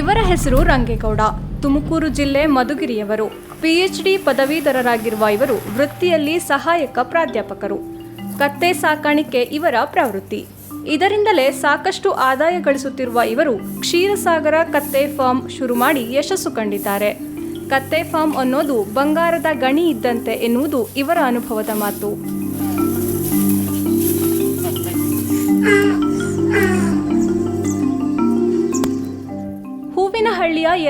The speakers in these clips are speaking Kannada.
ಇವರ ಹೆಸರು ರಂಗೇಗೌಡ. ತುಮಕೂರು ಜಿಲ್ಲೆ ಮಧುಗಿರಿಯವರು. ಪಿಎಚ್ಡಿ ಪದವೀಧರರಾಗಿರುವ ಇವರು ವೃತ್ತಿಯಲ್ಲಿ ಸಹಾಯಕ ಪ್ರಾಧ್ಯಾಪಕರು. ಕತ್ತೆ ಸಾಕಾಣಿಕೆ ಇವರ ಪ್ರವೃತ್ತಿ. ಇದರಿಂದಲೇ ಸಾಕಷ್ಟು ಆದಾಯ ಗಳಿಸುತ್ತಿರುವ ಇವರು ಕ್ಷೀರಸಾಗರ ಕತ್ತೆ ಫಾರ್ಮ್ ಶುರು ಮಾಡಿ ಯಶಸ್ಸು ಕಂಡಿದ್ದಾರೆ. ಕತ್ತೆ ಫಾರ್ಮ್ ಅನ್ನೋದು ಬಂಗಾರದ ಗಣಿ ಇದ್ದಂತೆ ಎನ್ನುವುದು ಇವರ ಅನುಭವದ ಮಾತು.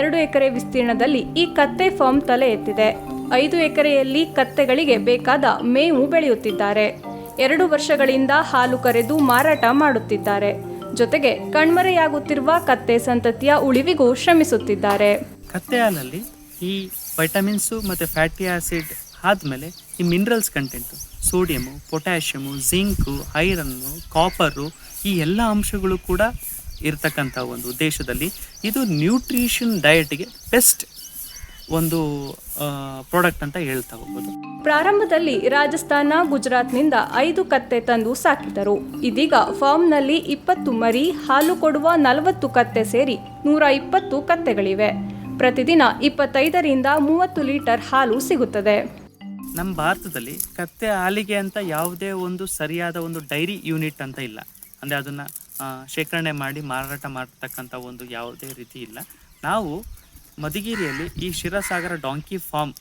ಎರಡು ಎಕರೆ ವಿಸ್ತೀರ್ಣದಲ್ಲಿ ಈ ಕತ್ತೆ ಫಾರ್ಮ್ ತಲೆ ಎತ್ತಿದೆ. ಐದು ಎಕರೆಯಲ್ಲಿ ಕತ್ತೆಗಳಿಗೆ ಬೇಕಾದ ಮೇವು ಬೆಳೆಯುತ್ತಿದ್ದಾರೆ. ಎರಡು ವರ್ಷಗಳಿಂದ ಹಾಲು ಕರೆದು ಮಾರಾಟ ಮಾಡುತ್ತಿದ್ದಾರೆ. ಜೊತೆಗೆ ಕಣ್ಮರೆಯಾಗುತ್ತಿರುವ ಕತ್ತೆ ಸಂತತಿಯ ಉಳಿವಿಗೂ ಶ್ರಮಿಸುತ್ತಿದ್ದಾರೆ. ಕತ್ತೆ ಹಾಲಲ್ಲಿ ಈ ವೈಟಮಿನ್ಸು ಮತ್ತು ಫ್ಯಾಟಿ ಆಸಿಡ್ ಆದಮೇಲೆ ಈ minerals content sodium potassium zinc iron copper ಈ ಎಲ್ಲ ಅಂಶಗಳು ಕೂಡ ಇರ್ತಕ್ಕಂಥ ಒಂದು ಉದ್ದೇಶದಲ್ಲಿ ಇದು ನ್ಯೂಟ್ರಿಷನ್ ಡಯಟ್ಗೆ ಬೆಸ್ಟ್ ಒಂದು ಪ್ರಾಡಕ್ಟ್ ಅಂತ ಹೇಳ್ತಾ ಹೋಗ್ಬೋದು. ಪ್ರಾರಂಭದಲ್ಲಿ ರಾಜಸ್ಥಾನ ಗುಜರಾತ್ನಿಂದ ಐದು ಕತ್ತೆ ತಂದು ಸಾಕಿದರು. ಇದೀಗ ಫಾರ್ಮ್ನಲ್ಲಿ ಇಪ್ಪತ್ತು ಮರಿ ಹಾಲು ಕೊಡುವ ನಲವತ್ತು ಕತ್ತೆ ಸೇರಿ ನೂರ ಇಪ್ಪತ್ತು ಕತ್ತೆಗಳಿವೆ. ಪ್ರತಿದಿನ ಇಪ್ಪತ್ತೈದರಿಂದ ಮೂವತ್ತು ಲೀಟರ್ ಹಾಲು ಸಿಗುತ್ತದೆ. ನಮ್ಮ ಭಾರತದಲ್ಲಿ ಕತ್ತೆ ಹಾಲಿಗೆ ಅಂತ ಯಾವುದೇ ಒಂದು ಸರಿಯಾದ ಒಂದು ಡೈರಿ ಯೂನಿಟ್ ಅಂತ ಇಲ್ಲ. ಅಂದರೆ ಅದನ್ನು ಶೇಖರಣೆ ಮಾಡಿ ಮಾರಾಟ ಮಾಡ್ತಕ್ಕಂಥ ಒಂದು ಯಾವುದೇ ರೀತಿ ಇಲ್ಲ. ನಾವು ಮಧುಗಿರಿಯಲ್ಲಿ ಈ ಶಿರಸಾಗರ ಡಾಂಕಿ ಫಾರ್ಮ್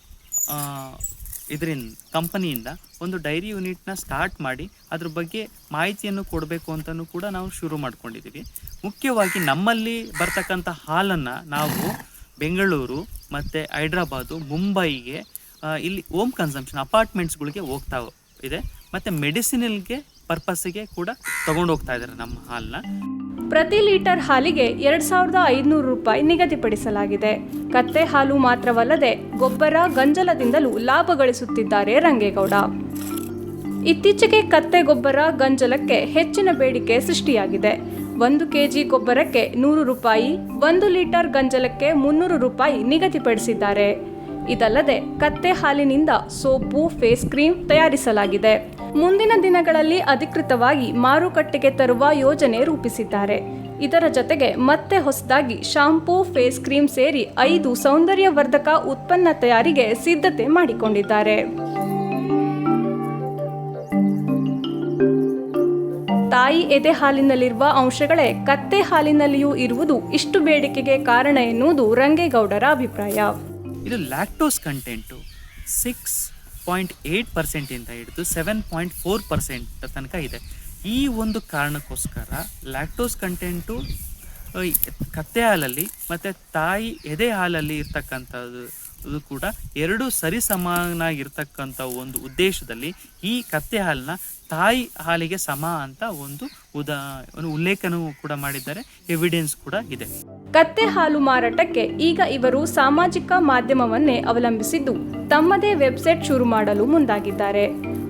ಇದರಿಂದ ಕಂಪನಿಯಿಂದ ಒಂದು ಡೈರಿ ಯೂನಿಟ್ನ ಸ್ಟಾರ್ಟ್ ಮಾಡಿ ಅದ್ರ ಬಗ್ಗೆ ಮಾಹಿತಿಯನ್ನು ಕೊಡಬೇಕು ಅಂತಲೂ ಕೂಡ ನಾವು ಶುರು ಮಾಡ್ಕೊಂಡಿದ್ದೀವಿ. ಮುಖ್ಯವಾಗಿ ನಮ್ಮಲ್ಲಿ ಬರ್ತಕ್ಕಂಥ ಹಾಲನ್ನು ನಾವು ಬೆಂಗಳೂರು ಮತ್ತು ಹೈದ್ರಾಬಾದು, ಮುಂಬೈಗೆ ಇಲ್ಲಿ ಓಮ್ ಕನ್ಸಂಪ್ಷನ್ ಅಪಾರ್ಟ್ಮೆಂಟ್ಸ್ಗಳಿಗೆ ಹೋಗ್ತಾ ಇದೆ. ಮತ್ತು ಮೆಡಿಸಿನಲ್ಗೆ ಪರ್ಪಸ್ಸಿಗೆ ಕೂಡ ತಗೊಂಡು ಹೋಗ್ತಾ ಇದ್ದಾರೆ ನಮ್ಮ ಹಾಲ್ನ. ಪ್ರತಿ ಲೀಟರ್ ಹಾಲಿಗೆ ಎರಡ್ ಸಾವಿರದ ಐದುನೂರು ರೂಪಾಯಿ ನಿಗದಿಪಡಿಸಲಾಗಿದೆ. ಕತ್ತೆ ಹಾಲು ಮಾತ್ರವಲ್ಲದೆ ಗೊಬ್ಬರ ಗಂಜಲದಿಂದಲೂ ಲಾಭ ಗಳಿಸುತ್ತಿದ್ದಾರೆ ರಂಗೇಗೌಡ. ಇತ್ತೀಚೆಗೆ ಕತ್ತೆ ಗೊಬ್ಬರ ಗಂಜಲಕ್ಕೆ ಹೆಚ್ಚಿನ ಬೇಡಿಕೆ ಸೃಷ್ಟಿಯಾಗಿದೆ. ಒಂದು ಕೆಜಿ ಗೊಬ್ಬರಕ್ಕೆ ನೂರು ರೂಪಾಯಿ, ಒಂದು ಲೀಟರ್ ಗಂಜಲಕ್ಕೆ ಮುನ್ನೂರು ರೂಪಾಯಿ ನಿಗದಿಪಡಿಸಿದ್ದಾರೆ. ಇದಲ್ಲದೆ ಕತ್ತೆ ಹಾಲಿನಿಂದ ಸೋಪು, ಫೇಸ್ ಕ್ರೀಮ್ ತಯಾರಿಸಲಾಗಿದೆ. ಮುಂದಿನ ದಿನಗಳಲ್ಲಿ ಅಧಿಕೃತವಾಗಿ ಮಾರುಕಟ್ಟೆಗೆ ತರುವ ಯೋಜನೆ ರೂಪಿಸಿದ್ದಾರೆ. ಇದರ ಜೊತೆಗೆ ಮತ್ತೆ ಹೊಸದಾಗಿ ಶಾಂಪೂ, ಫೇಸ್ ಕ್ರೀಮ್ ಸೇರಿ ಐದು ಸೌಂದರ್ಯವರ್ಧಕ ಉತ್ಪನ್ನ ತಯಾರಿಗೆ ಸಿದ್ಧತೆ ಮಾಡಿಕೊಂಡಿದ್ದಾರೆ. ತಾಯಿ ಎದೆ ಹಾಲಿನಲ್ಲಿರುವ ಅಂಶಗಳೇ ಕತ್ತೆ ಹಾಲಿನಲ್ಲಿಯೂ ಇರುವುದು ಇಷ್ಟು ಬೇಡಿಕೆಗೆ ಕಾರಣ ಎನ್ನುವುದು ರಂಗೇಗೌಡರ ಅಭಿಪ್ರಾಯ. ಇದು lactose content. Six point eight ಪರ್ಸೆಂಟಿಂದ ಹಿಡಿದು ಸೆವೆನ್ ಪಾಯಿಂಟ್ ಫೋರ್ ಪರ್ಸೆಂಟ್ ತನಕ ಇದೆ. ಈ ಒಂದು ಕಾರಣಕ್ಕೋಸ್ಕರ ಲ್ಯಾಕ್ಟೋಸ್ ಕಂಟೆಂಟು ಕತ್ತೆ ಹಾಲಲ್ಲಿ ಮತ್ತು ತಾಯಿ ಎದೆ ಹಾಲಲ್ಲಿ ಇರ್ತಕ್ಕಂಥದ್ದು ಅದು ಕೂಡ ಎರಡು ಸರಿಸಮಾನಾಗಿರ್ತಕ್ಕಂಥ ಒಂದು ಉದ್ದೇಶದಲ್ಲಿ ಈ ಕತ್ತೆ ಹಾಲನ್ನ ತಾಯಿ ಹಾಲಿಗೆ ಸಮ ಅಂತ ಒಂದು ಉದಾ ಉಲ್ಲೇಖನೂ ಕೂಡ ಮಾಡಿದ್ದಾರೆ. ಎವಿಡೆನ್ಸ್ ಕೂಡ ಇದೆ. ಕತ್ತೆ ಹಾಲು ಮಾರಾಟಕ್ಕೆ ಈಗ ಇವರು ಸಾಮಾಜಿಕ ಮಾಧ್ಯಮವನ್ನೇ ಅವಲಂಬಿಸಿದ್ದು. ತಮ್ಮದೇ ವೆಬ್ಸೈಟ್ ಶುರು ಮಾಡಲು ಮುಂದಾಗಿದ್ದಾರೆ.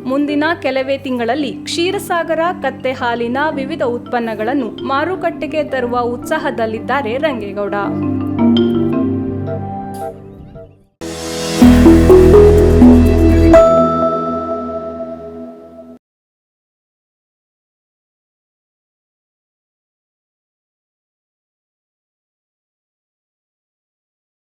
ಮುಂದಿನ ಕೆಲವೇ ತಿಂಗಳಲ್ಲಿ ಕ್ಷೀರಸಾಗರ, ಕತ್ತೆ ಹಾಲಿನ ವಿವಿಧ ಉತ್ಪನ್ನಗಳನ್ನು ಮಾರುಕಟ್ಟೆಗೆ ತರುವ ಉತ್ಸಾಹದಲ್ಲಿದ್ದಾರೆ ರಂಗೇಗೌಡ.